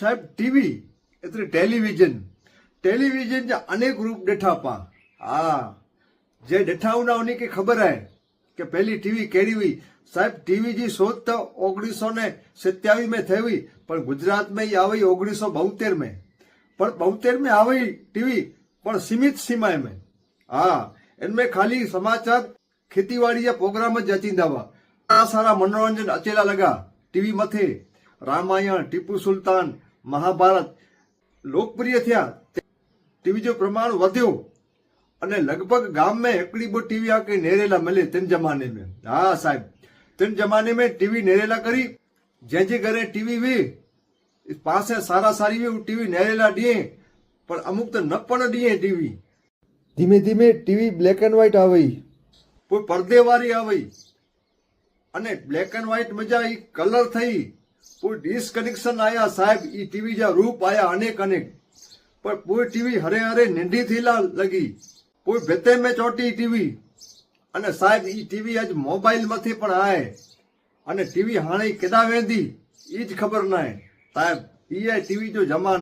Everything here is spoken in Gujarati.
સાહેબ ટીવી એટલે ટેલિવિઝન ટેલિવિઝન જે અનેક રૂપ ॾिठा पा હા જે ॾिठा हूंदा उन्ही खे ख़बर आहे કે પહેલી ટીવી कहिड़ी हुई સાહેબ ટીવી जी શોધ તો ઓગણીસો ને સત્યાવીસ में થઈ हुई પણ ગુજરાત में ई આવી ઓગણીસો બોતેર में પણ બોતેર में આવી ટીવી પણ સીમિત सीमाए में હા इनमें खाली समाचार ખેતીવાડી जा प्रोग्राम જ अचींदा हुआ ઘણા સારા મનોરંજન અચેલા લગા ટીવી મથે રામાયણ ટીપુ સુલતાન મહાભારત લોકપ્રિય થયા. ટીવીનું પ્રમાણ વધ્યું અને લગભગ ગામ મેં એકડી બો ટીવી આકે નેરેલા મળે તેમ જમાને મેં. હા, સાહેબ. તેમ જમાને મેં ટીવી નેરેલા કરી. જે જે ઘરે ટીવી વી પાસે સારા સારી વી ટીવી નેરેલા દીએ પણ અમુક તો ન પણ દીએ ટીવી. ધીમે ધીમે ટીવી બ્લેક એન્ડ વ્હાઈટ આવી. કોઈ પડદેવાળી આવી. અને બ્લેક એન્ડ વ્હાઈટ મજા એ કલર થઈ. કોઈ ડિસકનેક્શન આયા સાહેબ, ઈ ટીવી જા રૂપ આયા અનેક અનેક. પણ કોઈ ટીવી હરે હરે નિંડી થીલા લગી. કોઈ ભેતે મેં ચોટી ટીવી અને સાહેબ, ઈ ટીવી આજ મોબાઈલમાંથી પણ આય. અને ટીવી હાણે કેદા વેંધી ઈ જ ખબર નાય. સાહેબ, ઈ ટીવી જો જમાનો